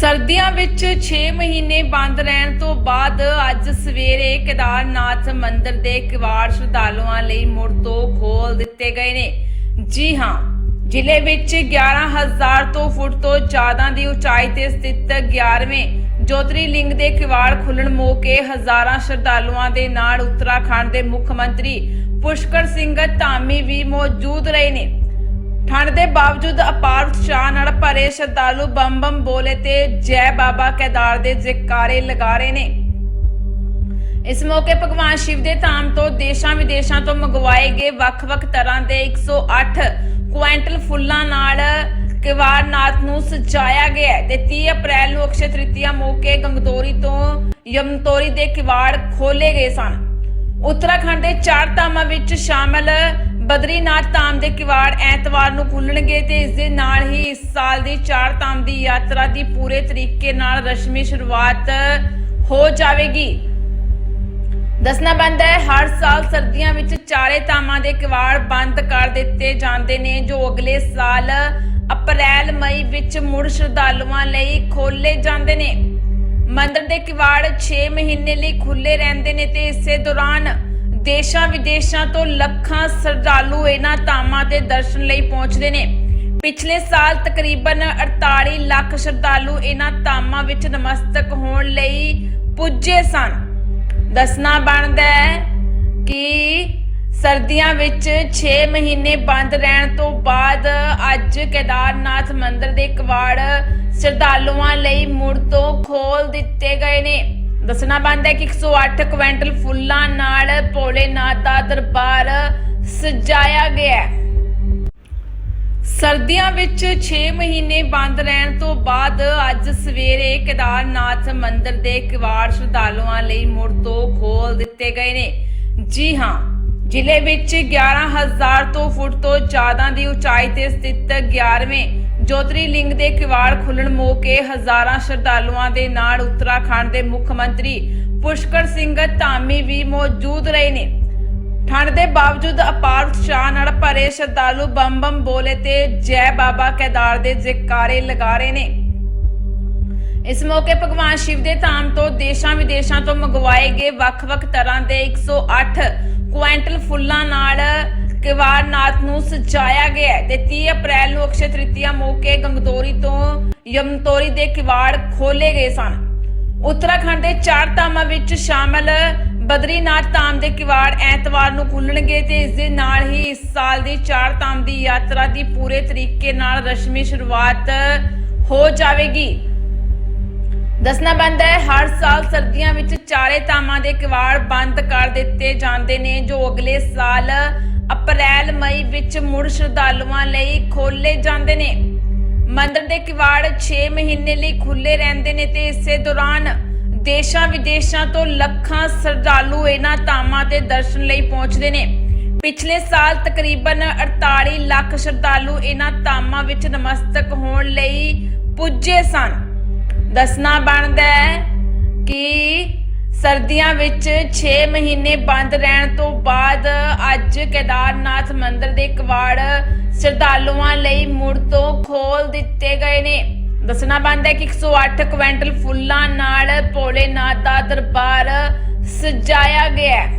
ਸਰਦੀਆਂ ਵਿੱਚ 6 ਮਹੀਨੇ ਬੰਦ ਰਹਿਣ ਤੋਂ ਬਾਅਦ ਅੱਜ ਸਵੇਰੇ ਕੇਦਾਰਨਾਥ ਮੰਦਿਰ ਦੇ ਕਿਵਾੜ ਸ਼ਰਧਾਲੂਆਂ ਲਈ ਮੁੜ ਤੋਂ ਖੋਲ ਦਿੱਤੇ ਗਏ ਨੇ। ਜੀ ਹਾਂ, ਜ਼ਿਲ੍ਹੇ ਵਿੱਚ 11000 ਤੋਂ ਫੁੱਟ ਤੋਂ ਜ਼ਿਆਦਾ ਦੀ ਉਚਾਈ ਤੇ ਸਥਿਤ 11ਵੇਂ ਜੋਤਰੀ ਲਿੰਗ ਦੇ ਕਿਵਾੜ ਖੁੱਲਣ ਮੌਕੇ ਹਜ਼ਾਰਾਂ ਸ਼ਰਧਾਲੂਆਂ ਦੇ ਨਾਲ ਉੱਤਰਾਖੰਡ ਦੇ ਮੁੱਖ ਮੰਤਰੀ ਪੁਸ਼ਕਰ ਸਿੰਘ ਧਾਮੀ ਵੀ ਮੌਜੂਦ ਰਹੇ ਨੇ। ਠੰਡ ਦੇ ਬਾਵਜੂਦ ਅਪਾਰ ਉਤਸ਼ਾਹ ਨਾਲ ਭਰੇ ਸ਼ਰਧਾਲੂ ਬੰਮ ਬੰਮ ਬੋਲੇ ਤੇ ਜੈ ਬਾਬਾ ਕੇਦਾਰ ਦੇ ਜੈਕਾਰੇ ਲਗਾ ਰਹੇ ਨੇ। ਇਸ ਮੌਕੇ ਭਗਵਾਨ ਸ਼ਿਵ ਦੇ ਧਾਮ ਤੋਂ ਦੇਸ਼ਾਂ ਵਿਦੇਸ਼ਾਂ ਤੋਂ ਮੰਗਵਾਏ ਗਏ ਵੱਖ-ਵੱਖ ਤਰ੍ਹਾਂ ਦੇ 108 ਕੁਇੰਟਲ ਫੁੱਲਾਂ ਨਾਲ ਕਿਵਾਰਨਾਥ ਨੂੰ ਸਜਾਇਆ ਗਿਆ ਤੇ 30 ਅਪ੍ਰੈਲ ਨੂੰ ਅਕਸ਼ੇ ਤ੍ਰਿਤੀਆ ਮੌਕੇ ਗੰਗਦੋਰੀ ਤੋਂ ਯਮਨਤੋਰੀ ਦੇ ਕਿਵਾੜ ਖੋਲੇ ਗਏ ਸਨ। ਉੱਤਰਾਖੰਡ ਦੇ ਚਾਰ ਧਾਮਾਂ ਵਿੱਚ ਸ਼ਾਮਲ ਬਦਰੀਨਾਥ ਧਾਮ ਦੇ ਕਿਵਾੜ ਐਤਵਾਰ ਨੂੰ ਖੁੱਲਣਗੇ ਤੇ ਇਸ ਦੇ ਨਾਲ ਹੀ ਇਸ ਸਾਲ ਦੀ ਚਾਰ ਧਾਮ ਦੀ ਯਾਤਰਾ ਦੀ ਪੂਰੇ ਤਰੀਕੇ ਨਾਲ ਰਸਮੀ ਸ਼ੁਰੂਆਤ ਹੋ ਜਾਵੇਗੀ। ਦੱਸਣਾ ਬੰਦ ਹੈ, ਹਰ ਸਾਲ ਸਰਦੀਆਂ ਵਿੱਚ ਚਾਰੇ ਧਾਮਾਂ ਦੇ ਕਿਵਾੜ ਬੰਦ ਕਰ ਦਿੱਤੇ ਜਾਂਦੇ ਨੇ, ਜੋ ਅਗਲੇ ਸਾਲ ਅਪ੍ਰੈਲ, ਮਈ ਵਿੱਚ ਮੁੜ ਸ਼ਰਧਾਲੂਆਂ ਲਈ ਖੋਲੇ ਜਾਂਦੇ ਨੇ। ਮੰਦਰ ਦੇ ਕਿਵਾੜ 6 ਮਹੀਨੇ ਲਈ ਖੁੱਲੇ ਰਹਿੰਦੇ ਨੇ ਤੇ ਇਸੇ ਦੌਰਾਨ ਦੇਸ਼ਾਂ ਵਿਦੇਸ਼ਾਂ ਤੋਂ ਲੱਖਾਂ ਸ਼ਰਧਾਲੂ ਇਹਨਾਂ ਧਾਮਾਂ ਦੇ ਦਰਸ਼ਨ ਲਈ ਪਹੁੰਚਦੇ ਨੇ। ਪਿਛਲੇ ਸਾਲ ਤਕਰੀਬਨ 48 ਲੱਖ ਸ਼ਰਧਾਲੂ ਇਹਨਾਂ ਧਾਮਾਂ ਵਿੱਚ ਨਮਸਤਕ ਹੋਣ ਲਈ ਪੁੱਜੇ ਸਨ। ਦੱਸਣਾ ਬਣਦਾ ਹੈ ਕਿ ਸਰਦੀਆਂ ਵਿੱਚ 6 ਮਹੀਨੇ ਬੰਦ ਰਹਿਣ ਤੋਂ ਬਾਅਦ ਅੱਜ ਕੇਦਾਰਨਾਥ ਮੰਦਿਰ ਦੇ ਕਵਾੜ ਸ਼ਰਧਾਲੂਆਂ ਲਈ ਮੁੜ ਤੋਂ ਖੋਲ ਦਿੱਤੇ ਗਏ ਨੇ। ਦੱਸਣਾ ਬਣਦਾ ਹੈ ਕਿ 108 ਕੁਇੰਟਲ ਫੁੱਲਾਂ ਨਾਲ ਭੋਲੇਨਾਥ ਦਾ ਦਰਬਾਰ ਸਜਾਇਆ ਗਿਆ ਹੈ। ਸਰਦੀਆਂ ਵਿੱਚ 6 ਮਹੀਨੇ ਬੰਦ ਰਹਿਣ ਤੋਂ ਬਾਅਦ ਅੱਜ ਸਵੇਰੇ ਕੇਦਾਰਨਾਥ ਮੰਦਿਰ ਦੇ ਕਿਵਾੜ ਸ਼ਰਧਾਲੂਆਂ ਲਈ ਮੁੜ ਤੋਂ ਖੋਲ ਦਿੱਤੇ ਗਏ ਨੇ। ਜੀ ਹਾਂ, ਜ਼ਿਲ੍ਹੇ ਵਿੱਚ 11000 ਤੋਂ ਫੁੱਟ ਤੋਂ ਜ਼ਿਆਦਾ ਦੀ ਉਚਾਈ ਤੇ ਸਥਿਤ 11ਵੇਂ ਜੋਤਰੀ ਲਿੰਗ ਦੇ ਕਿਵਾੜ ਖੁੱਲਣ ਮੌਕੇ ਹਜ਼ਾਰਾਂ ਸ਼ਰਧਾਲੂਆਂ ਦੇ ਨਾਲ ਉੱਤਰਾਖੰਡ ਦੇ ਮੁੱਖ ਮੰਤਰੀ ਪੁਸ਼ਕਰ ਸਿੰਘ ਧਾਮੀ ਵੀ ਮੌਜੂਦ ਰਹੇ ਨੇ। ਠੰਡ ਦੇ ਬਾਵਜੂਦ ਅਪਾਰ ਉਤਸ਼ਾਹ ਨਾਲ ਭਰੇ ਸ਼ਰਧਾਲੂ ਬੰਮ ਬੰਮ ਬੋਲੇ ਤੇ ਜੈ ਬਾਬਾ ਕੇਦਾਰ ਦੇ ਜੈਕਾਰੇ ਲਗਾ ਰਹੇ ਨੇ। ਇਸ ਮੌਕੇ ਭਗਵਾਨ ਸ਼ਿਵ ਦੇ ਧਾਮ ਤੋਂ ਦੇਸ਼ਾਂ ਵਿਦੇਸ਼ਾਂ ਤੋਂ ਮੰਗਵਾਏ ਗਏ ਵੱਖ-ਵੱਖ ਤਰ੍ਹਾਂ ਦੇ 108 ਕੁਇੰਟਲ ਫੁੱਲਾਂ ਨਾਲ ਕੇਵਾਰਨਾਥ ਨੂੰ ਸਜਾਇਆ ਗਿਆ ਹੈ। ਤੇ 30 ਅਪ੍ਰੈਲ ਨੂੰ ਅਕਸ਼ੇ ਤ੍ਰਿਤੀਆ ਮੌਕੇ ਗੰਗਦੋਰੀ ਤੋਂ ਯਮਨਤੋਰੀ ਦੇ ਕਿਵਾੜ ਖੋਲੇ ਗਏ ਸਨ। ਉੱਤਰਾਖੰਡ ਦੇ ਚਾਰ ਧਾਮਾਂ ਵਿੱਚ ਸ਼ਾਮਲ ਬਦਰੀਨਾਥ ਧਾਮ ਦੇ ਕਿਵਾੜ ਐਤਵਾਰ ਨੂੰ ਖੁੱਲਣਗੇ ਤੇ ਇਸ ਦੇ ਨਾਲ ਹੀ ਇਸ ਸਾਲ ਦੀ ਚਾਰ ਧਾਮ ਦੀ ਯਾਤਰਾ ਦੀ ਪੂਰੇ ਤਰੀਕੇ ਨਾਲ ਰਸਮੀ ਸ਼ੁਰੂਆਤ ਹੋ ਜਾਵੇਗੀ। ਦੱਸਣਾ ਬੰਦ ਹੈ, ਹਰ ਸਾਲ ਸਰਦੀਆਂ ਵਿੱਚ ਚਾਰੇ ਧਾਮਾਂ ਦੇ ਕਿਵਾੜ ਬੰਦ ਕਰ ਦਿੱਤੇ ਜਾਂਦੇ ਨੇ, ਜੋ ਅਗਲੇ ਸਾਲ ਅਪ੍ਰੈਲ ਮਈ ਵਿੱਚ ਮੁੜ ਸ਼ਰਧਾਲੂਆਂ ਲਈ ਖੋਲੇ ਜਾਂਦੇ ਨੇ। ਮੰਦਿਰ ਦੇ ਕਿਵਾੜ 6 ਮਹੀਨੇ ਲਈ ਖੁੱਲੇ ਰਹਿੰਦੇ ਨੇ ਤੇ ਇਸੇ ਦੌਰਾਨ ਦੇਸ਼ਾਂ ਵਿਦੇਸ਼ਾਂ ਤੋਂ ਲੱਖਾਂ ਸ਼ਰਧਾਲੂ ਇਹਨਾਂ ਧਾਮਾਂ ਦੇ ਦਰਸ਼ਨ ਲਈ ਪਹੁੰਚਦੇ ਨੇ। ਪਿਛਲੇ ਸਾਲ ਤਕਰੀਬਨ 48 ਲੱਖ ਸ਼ਰਧਾਲੂ ਇਹਨਾਂ ਧਾਮਾਂ ਵਿੱਚ ਨਮਸਤਕ ਹੋਣ ਲਈ ਪੁੱਜੇ ਸਨ। ਦੱਸਣਾ ਬਣਦਾ ਹੈ ਕਿ ਸਰਦੀਆਂ ਵਿੱਚ 6 ਮਹੀਨੇ ਬੰਦ ਰਹਿਣ ਤੋਂ ਬਾਅਦ ਅੱਜ ਕੇਦਾਰਨਾਥ ਮੰਦਿਰ ਦੇ ਕਵਾੜ ਸ਼ਰਧਾਲੂਆਂ ਲਈ ਮੁੜ ਤੋਂ ਖੋਲ ਦਿੱਤੇ ਗਏ ਨੇ ਦੱਸਣਾ ਬਣਦਾ ਹੈ ਕਿ 108 ਕੁਇੰਟਲ ਫੁੱਲਾਂ ਨਾਲ ਭੋਲੇਨਾਥ ਦਾ ਦਰਬਾਰ ਸਜਾਇਆ ਗਿਆ ਹੈ